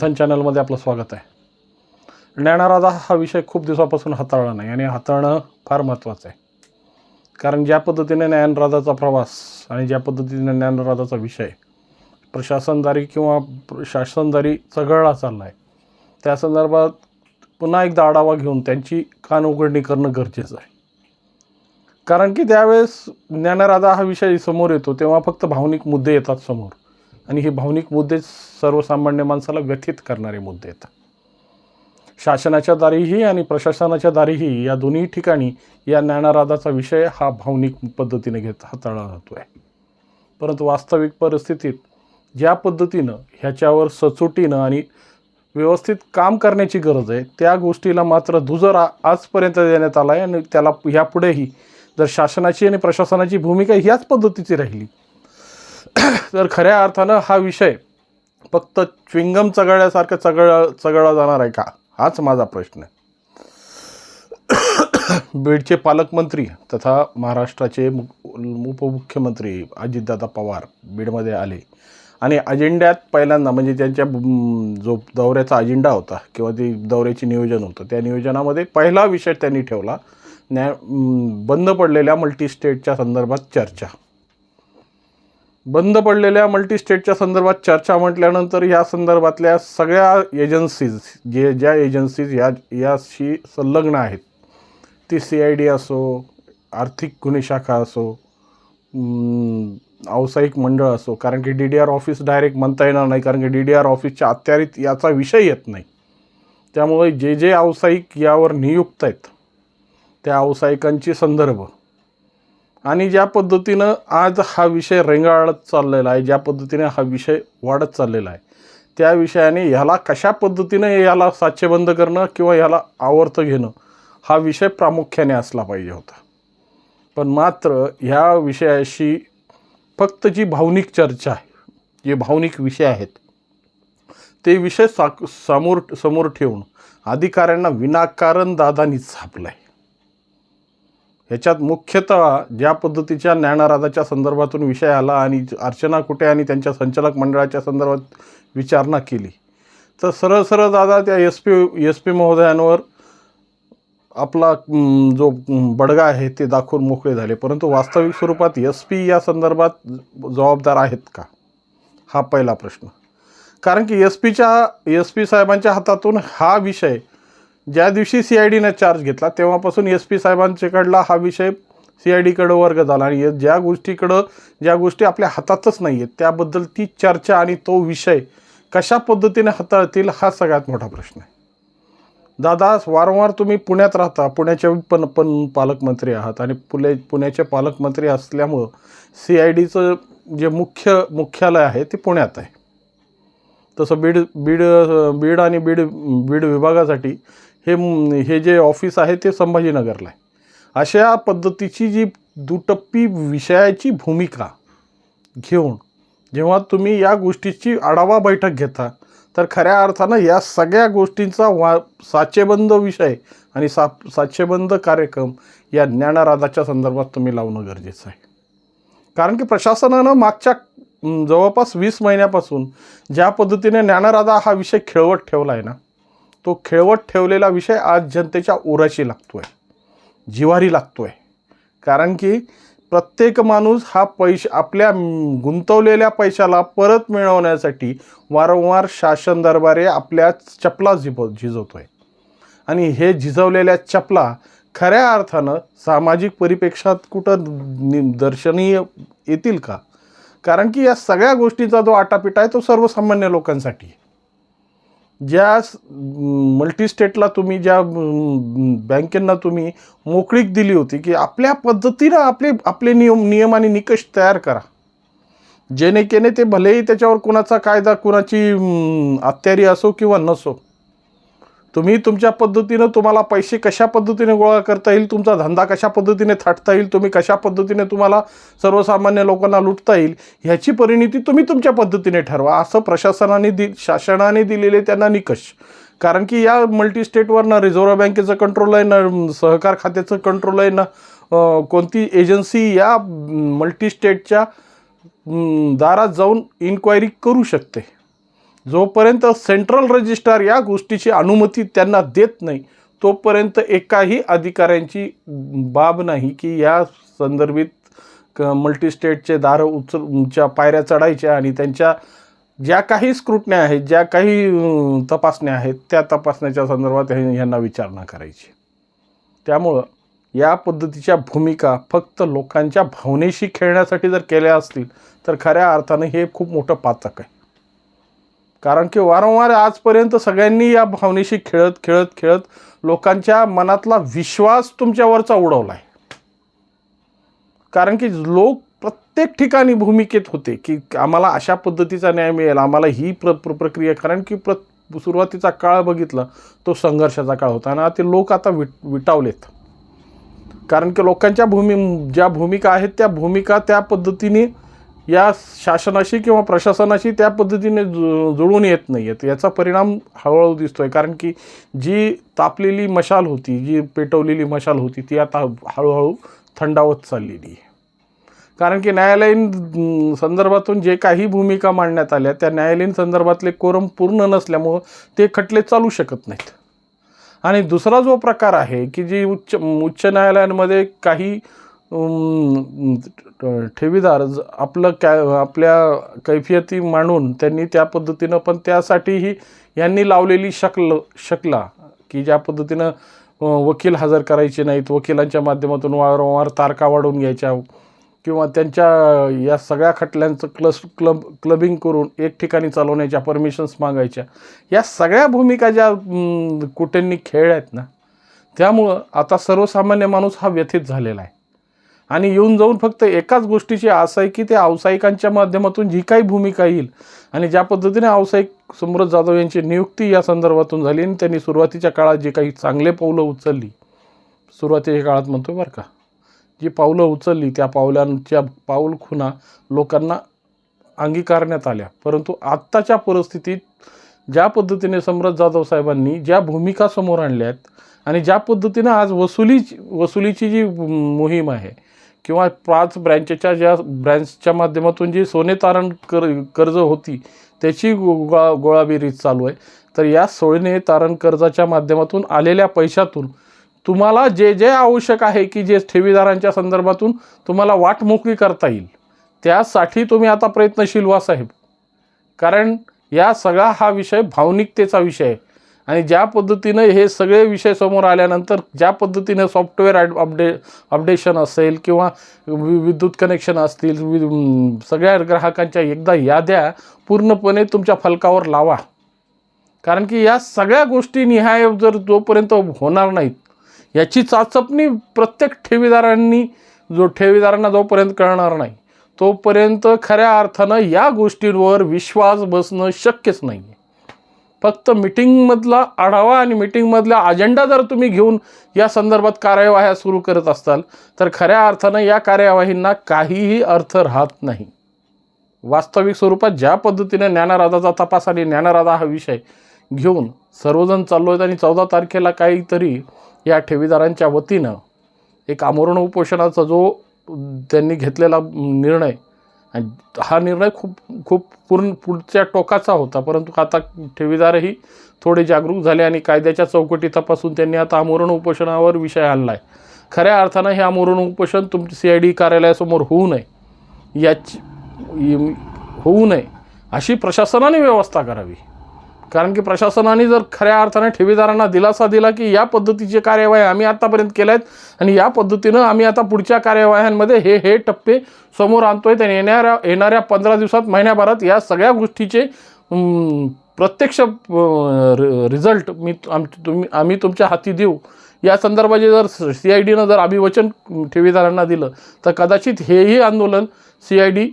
थन चॅनलमध्ये आपलं स्वागत आहे. ज्ञानराजा हा विषय खूप दिवसापासून हाताळला नाही आणि हाताळणं फार महत्त्वाचं आहे. कारण ज्या पद्धतीने ज्ञानराजाचा प्रवास आणि ज्या पद्धतीने ज्ञानराजाचा विषय प्रशासनदारी किंवा प्र- शासनदारी चघळला चालला आहे त्या संदर्भात पुन्हा एकदा आढावा घेऊन त्यांची कान उघडणी करणं गरजेचं आहे. कारण की त्यावेळेस ज्ञानराजा हा विषय समोर येतो तेव्हा फक्त भावनिक मुद्दे येतात समोर. आणि हे भावनिक मुद्दे सर्वसामान्य माणसाला व्यथित करणारे मुद्दे आहेत. शासनाच्या दारीही आणि प्रशासनाच्या दारीही या दोन्ही ठिकाणी या ज्ञानाराधाचा विषय हा भावनिक पद्धतीने घेत हाताळला जातो आहे परंतु वास्तविक परिस्थितीत ज्या पद्धतीनं ह्याच्यावर सचोटीनं आणि व्यवस्थित काम करण्याची गरज आहे त्या गोष्टीला मात्र दुजरा आजपर्यंत देण्यात आला आहे आणि त्याला ह्यापुढेही जर शासनाची आणि प्रशासनाची भूमिका ह्याच पद्धतीची राहिली तर खऱ्या अर्थानं हा विषय फक्त च्विंगम चघळल्यासारखं चगळ चघळला जाणार आहे का? हाच माझा प्रश्न आहे. बीडचे पालकमंत्री तथा महाराष्ट्राचे मु- उपमुख्यमंत्री अजितदादा पवार बीडमध्ये आले. आणि अजेंड्यात पहिल्यांदा म्हणजे त्यांच्या जो दौऱ्याचा अजेंडा होता किंवा ते दौऱ्याचे नियोजन होतं त्या नियोजनामध्ये पहिला विषय त्यांनी ठेवला. न्या बंद पडलेल्या मल्टीस्टेटच्या संदर्भात चर्चा. बंद पडलेल्या मल्टीस्टेटच्या संदर्भात चर्चा म्हटल्यानंतर या संदर्भातल्या सगळ्या एजन्सीज जे ज्या एजन्सीज या याशी संलग्न आहेत. ती सी आय डी असो आर्थिक गुन्हे शाखा असो अं, व्यावसायिक मंडळ असो कारण की D D R office direct म्हणता येणार नाही कारण की डी डी आर ऑफिसच्या अत्यारीत याचा विषय येत नाही. त्यामुळे जे जे व्यावसायिक यावर नियुक्त आहेत त्या व्यावसायिकांची संदर्भ आणि ज्या पद्धतीनं आज हा विषय रेंगाळत चाललेला आहे ज्या पद्धतीने हा विषय वाढत चाललेला आहे त्या विषयाने ह्याला कशा पद्धतीनं याला साचेबंद करणं किंवा ह्याला आवर्त घेणं हा विषय प्रामुख्याने असला पाहिजे होता. पण मात्र ह्या विषयाशी फक्त जी भावनिक चर्चा आहे जे भावनिक विषय आहेत ते विषय सा समोर समोर ठेवून अधिकाऱ्यांना विनाकारण दादानी झापलं आहे ह्याच्यात मुख्यतः ज्या पद्धतीच्या ज्ञानाराधाच्या संदर्भातून विषय आला आणि अर्चना कुठे आणि त्यांच्या संचालक मंडळाच्या संदर्भात विचारणा केली. तर सरळ सरळ दादा त्या एस पी एस पी महोदयांवर आपला जो बडगा आहे ते दाखवून मोकळे झाले. परंतु वास्तविक स्वरूपात एस पी या संदर्भात जबाबदार आहेत का? हा पहिला प्रश्न. कारण की एस पीच्या एस पी साहेबांच्या हातातून हा विषय ज्या दिवशी सी आय डीनं चार्ज घेतला तेव्हापासून एस पी साहेबांच्याकडला हा विषय सी आय डीकडं वर्ग झाला. आणि ज्या गोष्टीकडं ज्या गोष्टी आपल्या हातातच नाही आहेत त्याबद्दल ती चर्चा आणि तो विषय कशा पद्धतीने हाताळतील हा सगळ्यात मोठा प्रश्न आहे. दादा वारंवार तुम्ही पुण्यात राहता पुण्याचे पण पण पालकमंत्री आहात आणि पुणे पुण्याचे पालकमंत्री असल्यामुळं सी आय डीचं जे मुख्य मुख्यालय आहे ते पुण्यात आहे. तसं बीड बीड बीड आणि बीड बीड विभागासाठी हे हे जे ऑफिस आहे ते संभाजीनगरला आहे. अशा पद्धतीची जी दुटप्पी विषयाची भूमिका घेऊन जेव्हा तुम्ही या गोष्टीची आढावा बैठक घेता तर खऱ्या अर्थानं या सगळ्या गोष्टींचा वा साचेबंद विषय आणि सा साचेबंद कार्यक्रम या ज्ञानराधाच्या संदर्भात तुम्ही लावणं गरजेचं आहे. कारण की प्रशासनानं मागच्या जवळपास वीस महिन्यापासून ज्या पद्धतीने ज्ञानराधा हा विषय खेळवत ठेवला आहे ना तो खेळवत ठेवलेला विषय आज जनतेच्या उराशी लागतो आहे जिवारी लागतो आहे कारण की प्रत्येक माणूस हा पैश आपल्या गुंतवलेल्या पैशाला परत मिळवण्यासाठी वारंवार शासन दरबारे आपल्या चपला झिप झिजवतो आहे आणि हे झिजवलेल्या चपला खऱ्या अर्थानं सामाजिक परिपेक्षात कुठं नि- दर्शनीय येतील का? कारण की या सगळ्या गोष्टीचा जो आटापिटा आहे तो सर्वसामान्य लोकांसाठी आहे. ज्या मल्टीस्टेटला तुम्ही ज्या बँकेंना तुम्ही मोकळीक दिली होती की आपल्या पद्धतीनं आपले आपले नियम नियम आणि निकष तयार करा. जेणे केने ते भलेही त्याच्यावर कुणाचा कायदा कुणाची अत्यारी असो किंवा नसो तुम्ही तुमच्या पद्धतीनं तुम्हाला पैसे कशा पद्धतीने गोळा करता येईल तुमचा धंदा कशा पद्धतीने थाटता येईल तुम्ही कशा पद्धतीने तुम्हाला सर्वसामान्य लोकांना लुटता येईल ह्याची परिणिती तुम्ही तुमच्या पद्धतीने ठरवा. असं प्रशासनाने दि शासनाने दिलेले त्यांना निकष. कारण की या मल्टीस्टेटवर ना रिझर्व्ह बँकेचं कंट्रोल आहे ना सहकार खात्याचं कंट्रोल आहे ना कोणती एजन्सी या मल्टी स्टेटच्या दारात जाऊन इन्क्वायरी करू शकते. जोपर्यंत सेंट्रल रजिस्ट्रार या गोष्टीची अनुमती त्यांना देत नाही तोपर्यंत एकाही अधिकाऱ्यांची बाब नाही की या संदर्भित क मल्टीस्टेटचे दारं उचलच्या पायऱ्या चढायच्या आणि त्यांच्या ज्या काही स्क्रुटण्या आहेत ज्या काही तपासण्या आहेत त्या तपासण्याच्या संदर्भात यांना विचारणा करायची. त्यामुळं या पद्धतीच्या भूमिका फक्त लोकांच्या भावनेशी खेळण्यासाठी जर केल्या असतील तर खऱ्या अर्थानं हे खूप मोठं पातक आहे. कारण की वारंवार आजपर्यंत सगळ्यांनी या भावनेशी खेळत खेळत खेळत लोकांच्या मनातला विश्वास तुमच्यावरचा उडवला आहे कारण की लोक प्रत्येक ठिकाणी भूमिकेत होते की आम्हाला अशा पद्धतीचा न्याय मिळेल आम्हाला ही प्र प्र प्रक्रिया कारण की प्र सुरुवातीचा काळ बघितला तो संघर्षाचा काळ होता आणि ते लोक आता विट विटावलेत. कारण की लोकांच्या भूमी ज्या भूमिका आहेत त्या भूमिका त्या पद्धतीने या शासनाशी किंवा प्रशासनाशी त्या पद्धतीने जु जुळून येत नाही आहेत याचा परिणाम हळूहळू दिसतो आहे कारण की जी तापलेली मशाल होती जी पेटवलेली मशाल होती ती आता हळूहळू थंडावत चाललेली आहे. कारण की न्यायालयीन संदर्भातून जे काही भूमिका मांडण्यात आल्या त्या न्यायालयीन संदर्भातले कोरम पूर्ण नसल्यामुळं ते खटले चालू शकत नाहीत. आणि दुसरा जो प्रकार आहे की जी उच्च उच्च न्यायालयांमध्ये काही ठेवीदार आपलं कॅ आपल्या कैफियती मांडून त्यांनी त्या पद्धतीनं पण त्यासाठीही यांनी लावलेली शकल शकला की ज्या पद्धतीनं वकील हजर करायचे नाहीत वकिलांच्या माध्यमातून वारंवार तारका वाढवून घ्यायच्या किंवा त्यांच्या या सगळ्या खटल्यांचं क्लस क्लब क्लबिंग करून एक ठिकाणी चालवण्याच्या परमिशन्स मागायच्या. या सगळ्या भूमिका ज्या कुट्यांनी कुठेंनी खेळल्या आहेत ना त्यामुळं आता सर्वसामान्य माणूस हा व्यथित झालेला आहे. आणि येऊन जाऊन फक्त एकाच गोष्टीची आस आहे की ते व्यावसायिकांच्या माध्यमातून जी काही भूमिका येईल. आणि ज्या पद्धतीने व्यावसायिक समृद्ध जाधव यांची नियुक्ती या संदर्भातून झाली आणि त्यांनी सुरुवातीच्या काळात जे काही चांगले पावलं उचलली सुरुवातीच्या काळात म्हणतो बरं का जी पावलं उचलली त्या पावलांच्या पाऊल खुणा लोकांना अंगीकारण्यात आल्या. परंतु आत्ताच्या परिस्थितीत ज्या पद्धतीने सम्राट जाधव साहेबांनी ज्या भूमिका समोर आणल्या आहेत आणि ज्या पद्धतीनं आज वसुली वसुलीची जी मोहीम आहे किंवा पाच ब्रँचच्या ज्या ब्रँचच्या माध्यमातून जी सोने तारण कर कर्ज होती त्याची गोळा गोळाबेरीज चालू आहे. तर या सोने तारण कर्जाच्या माध्यमातून आलेल्या पैशातून तुम्हाला जे जे आवश्यक आहे की जे ठेवीदारांच्या संदर्भातून तुम्हाला वाट मोकळी करता येईल त्यासाठी तुम्ही आता प्रयत्नशील व्हा साहेब. कारण या सगळा हा विषय भावनिकतेचा विषय आहे. आणि ज्या पद्धतीनं हे सगळे विषय समोर आल्यानंतर ज्या पद्धतीनं सॉफ्टवेअर ॲड अपडे अपडेशन असेल किंवा वि- विद्युत कनेक्शन असतील वि सगळ्या ग्राहकांच्या एकदा याद्या पूर्णपणे तुमच्या फलकावर लावा. कारण की या सगळ्या गोष्टी निहाय जर जोपर्यंत होणार नाहीत याची चाचपणी प्रत्येक ठेवीदारांनी जो ठेवीदारांना जोपर्यंत कळणार नाही तोपर्यंत खऱ्या अर्थानं या गोष्टींवर विश्वास बसणं शक्यच नाही आहे फक्त मिटिंगमधला आढावा आणि मिटिंगमधला अजेंडा जर तुम्ही घेऊन या संदर्भात कार्यवाह्या सुरू करत असाल तर खऱ्या अर्थानं या कार्यवाहींना काहीही अर्थ राहत नाही. वास्तविक स्वरूपात ज्या पद्धतीने ज्ञानराधाचा तपास आणि ज्ञानराधा हा विषय घेऊन सर्वजण चाललो आहेत आणि चौदा तारखेला काहीतरी या ठेवीदारांच्या वतीनं एक आमरण उपोषणाचा जो त्यांनी घेतलेला निर्णय आणि हा निर्णय खूप खूप पूर्ण पुढच्या टोकाचा होता परंतु आता ठेवीदारही थोडे जागरूक झाले आणि कायद्याच्या चौकटी तपासून त्यांनी आता आमरण उपोषणावर विषय आणला आहे खऱ्या अर्थानं हे आमरण उपोषण तुमच्या सी आय डी कार्यालयासमोर होऊ नये. याची होऊ नये अशी प्रशासनाने व्यवस्था करावी. कारण की प्रशासनाने जर खऱ्या अर्थाने ठेवीदारांना दिलासा दिला की या पद्धतीचे कार्यवाही आम्ही आत्तापर्यंत केल्या आहेत आणि या पद्धतीनं आम्ही आता पुढच्या कार्यवाह्यांमध्ये हे हे टप्पे समोर आणतोय. आणि येणाऱ्या येणाऱ्या पंधरा दिवसात महिन्याभरात या सगळ्या गोष्टीचे प्रत्यक्ष रिझल्ट मी आम तुम्ही आम्ही तुमच्या हाती देऊ. या संदर्भाचे जर सी आय डीनं जर अभिवचन ठेवीदारांना दिलं तर कदाचित हेही आंदोलन सी आय डी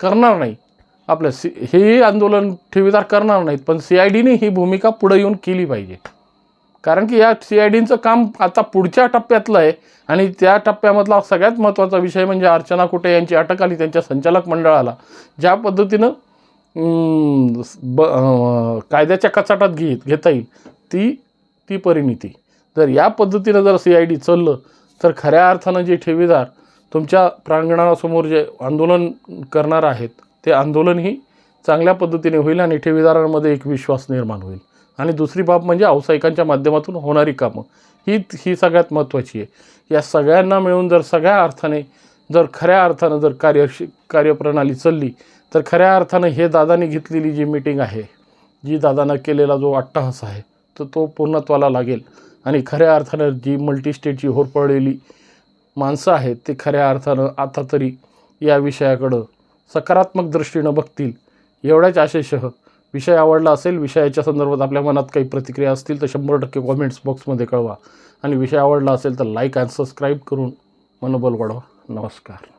करणार नाही. आपलं सी हेही आंदोलन ठेवीदार करणार नाहीत पण सी आय डीने ही भूमिका पुढे येऊन केली पाहिजे. कारण की या सी आय डीचं काम आता पुढच्या टप्प्यातलं आहे आणि त्या टप्प्यामधला सगळ्यात महत्त्वाचा विषय म्हणजे अर्चना कुटे यांची अटक आली त्यांच्या संचालक मंडळाला ज्या पद्धतीनं ब कायद्याच्या कचाटात घेत घेता येईल ती ती परिणिती. जर या पद्धतीनं जर सी आय डी चाललं तर खऱ्या अर्थानं जे ठेवीदार तुमच्या प्रांगणासमोर जे आंदोलन करणार आहेत ते आंदोलनही चांगल्या पद्धतीने होईल आणि ठेवीदारांमध्ये एक विश्वास निर्माण होईल. आणि दुसरी बाब म्हणजे व्यावसायिकांच्या माध्यमातून होणारी कामं. ही ही सगळ्यात महत्त्वाची आहे. या सगळ्यांना मिळून जर सगळ्या अर्थाने जर खऱ्या अर्थानं जर कार्य कार्यप्रणाली चालली तर खऱ्या अर्थानं हे दादानी घेतलेली जी मीटिंग आहे जी दादानं केलेला जो अट्टहास आहे तर तो पूर्णत्वाला लागेल. आणि खऱ्या अर्थानं जी मल्टीस्टेटची होरपळलेली माणसं आहेत ते खऱ्या अर्थानं आता तरी या विषयाकडं सकारात्मक दृष्टीनं बघतील. एवढ्याच आशेसह विषय आवडला असेल विषयाच्या संदर्भात आपल्या मनात काही प्रतिक्रिया असतील तर शंभर टक्के कॉमेंट्स बॉक्समध्ये कळवा. आणि विषय आवडला असेल तर लाईक अँड सबस्क्राईब करून मनोबल वाढवा. नमस्कार.